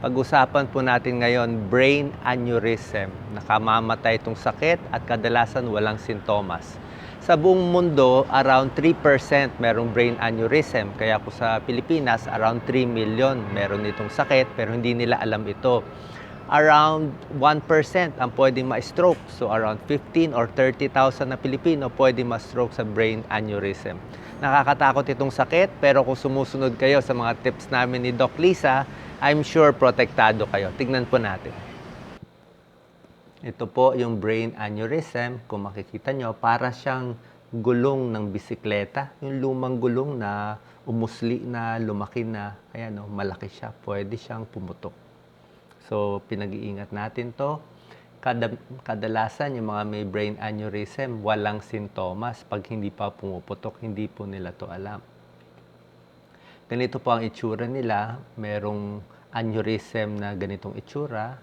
Pag-usapan po natin ngayon, brain aneurysm. Nakamamatay itong sakit at kadalasan walang sintomas. Sa buong mundo, around 3% merong brain aneurysm. Kaya po sa Pilipinas, around 3 million meron itong sakit pero hindi nila alam ito. Around 1% ang pwedeng ma-stroke. So around 15 or 30,000 na Pilipino pwedeng ma-stroke sa brain aneurysm. Nakakatakot itong sakit pero kung sumusunod kayo sa mga tips namin ni Doc Lisa, I'm sure protektado kayo. Tignan po natin. Ito po yung brain aneurysm. Kung makikita nyo, para siyang gulong ng bisikleta. Yung lumang gulong na umusli na, lumaki na. Ayan, no, malaki siya. Pwede siyang pumutok. So, pinag-iingat natin to. Kada, kadalasan, yung mga may brain aneurysm, walang sintomas. Pag hindi pa pumuputok, hindi po nila to alam. Ganito po ang itsura nila. Merong aneurysm na ganitong itsura.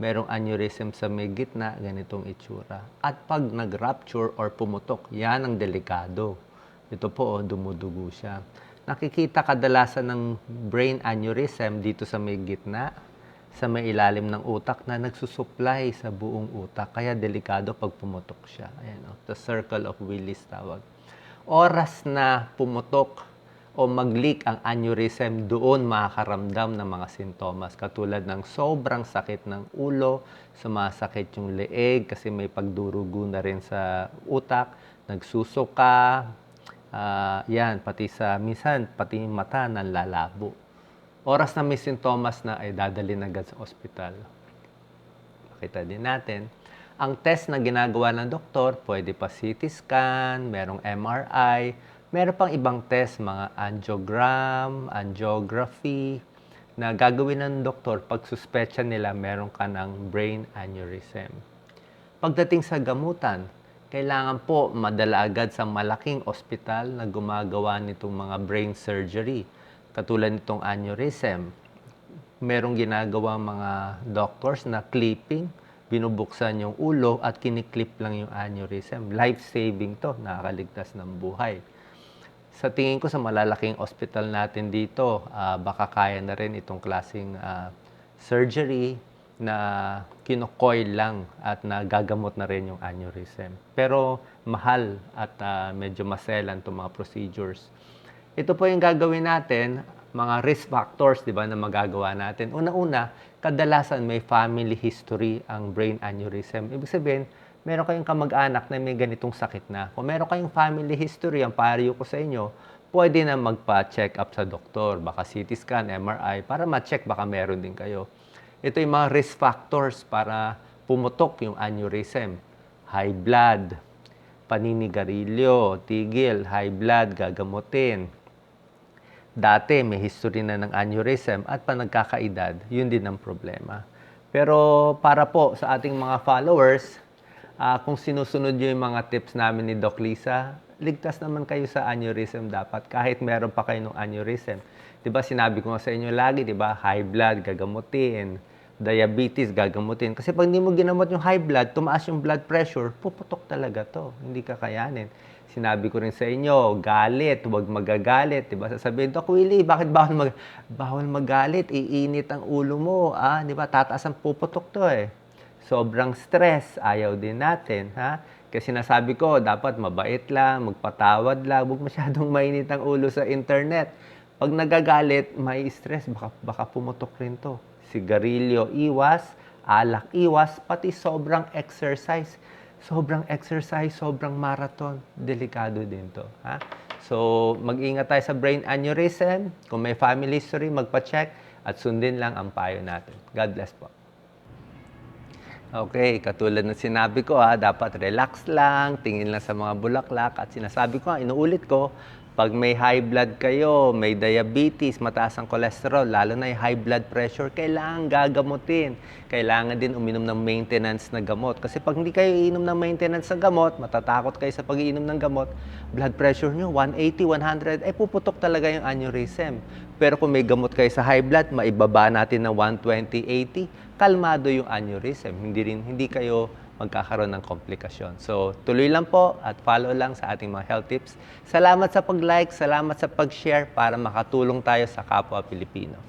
Merong aneurysm sa may gitna, ganitong itsura. At pag nag-rupture or pumutok, yan ang delikado. Ito po, oh, dumudugo siya. Nakikita kadalasan ng brain aneurysm dito sa may gitna, sa may ilalim ng utak na nagsusupply sa buong utak. Kaya delikado pag pumutok siya. Ayan, oh, the circle of Willis tawag. Oras na pumutok o mag-leak ang aneurysm, doon makakaramdam ng mga sintomas katulad ng sobrang sakit ng ulo, sumasakit yung leeg kasi may pagdurugo na rin sa utak, nagsusuka, ah, yan, pati sa, minsan, pati yung mata nanlalabo. Oras na may sintomas na ay dadalhin agad sa ospital. Pakita din natin. Ang test na ginagawa ng doktor, pwede pa CT scan, merong MRI, meron pang ibang test, mga angiogram, angiography, na gagawin ng doktor pag suspetsya nila meron ka ng brain aneurysm. Pagdating sa gamutan, kailangan po madala agad sa malaking ospital na gumagawa nitong mga brain surgery, katulad nitong aneurysm. Merong ginagawa mga doctors na clipping, binubuksan yung ulo at kiniklip lang yung aneurysm. Life-saving to, nakakaligtas ng buhay. Sa tingin ko sa malalaking ospital natin dito, ah, baka kaya na rin itong klaseng ah, surgery na kinocoil lang at nagagamot na rin yung aneurysm. Pero mahal at ah, medyo maselan itong mga procedures. Ito po yung gagawin natin, mga risk factors, di ba, na magagawa natin. Una-una, kadalasan may family history ang brain aneurysm. Ibig sabihin, meron kayong kamag-anak na may ganitong sakit na. Kung meron kayong family history, ang pariyo ko sa inyo, pwede na magpa-check up sa doktor. Baka CT scan, MRI, para ma-check baka meron din kayo. Ito yung mga risk factors para pumutok yung aneurysm. High blood, paninigarilyo, tigil, high blood, gagamutin. Dati may history na ng aneurysm at pa nagkakaedad, yun din ang problema. Pero para po sa ating mga followers, ah, kung sinusunod nyo yung mga tips namin ni Doc Lisa, ligtas naman kayo sa aneurysm dapat kahit meron pa kayo ng aneurysm. 'Di ba sinabi ko nga sa inyo lagi, 'di ba? High blood gagamutin, diabetes gagamutin. Kasi pag hindi mo ginamot yung high blood, tumaas yung blood pressure, puputok talaga 'to. Hindi kakayanin. Sinabi ko rin sa inyo, galit, huwag magagalit, 'di ba? Sasabihin, Doc Willie, bakit bawal mag bawal magalit? Iinit ang ulo mo, ah, 'di ba? Tataas ang puputok 'to eh. Sobrang stress, ayaw din natin, ha? Kasi sinasabi ko, dapat mabait lang, magpatawad lang, huwag masyadong mainit ang ulo sa internet. Pag nagagalit, may stress, baka, baka pumutok rin to. Sigarilyo, iwas, alak, iwas, pati sobrang exercise. Sobrang exercise, sobrang marathon, delikado din to. Ha? So, mag-ingat tayo sa brain aneurysm. Kung may family history, magpa-check at sundin lang ang payo natin. God bless po. Okay, katulad ng sinabi ko ha, dapat relax lang, tingin lang sa mga bulaklak at sinasabi ko, inuulit ko, pag may high blood kayo, may diabetes, mataas ang cholesterol, lalo na yung high blood pressure, kailangan gagamutin. Kailangan din uminom ng maintenance na gamot. Kasi pag hindi kayo iinom ng maintenance na gamot, matatakot kayo sa pag-iinom ng gamot, blood pressure nyo, 180, 100, ay puputok talaga yung aneurysm. Pero kung may gamot kayo sa high blood, maibaba natin ng 120, 80, kalmado yung aneurysm. Hindi rin hindi kayo magkakaroon ng komplikasyon. So, tuloy lang po at follow lang sa ating mga health tips. Salamat sa pag-like, salamat sa pag-share para makatulong tayo sa kapwa Pilipino.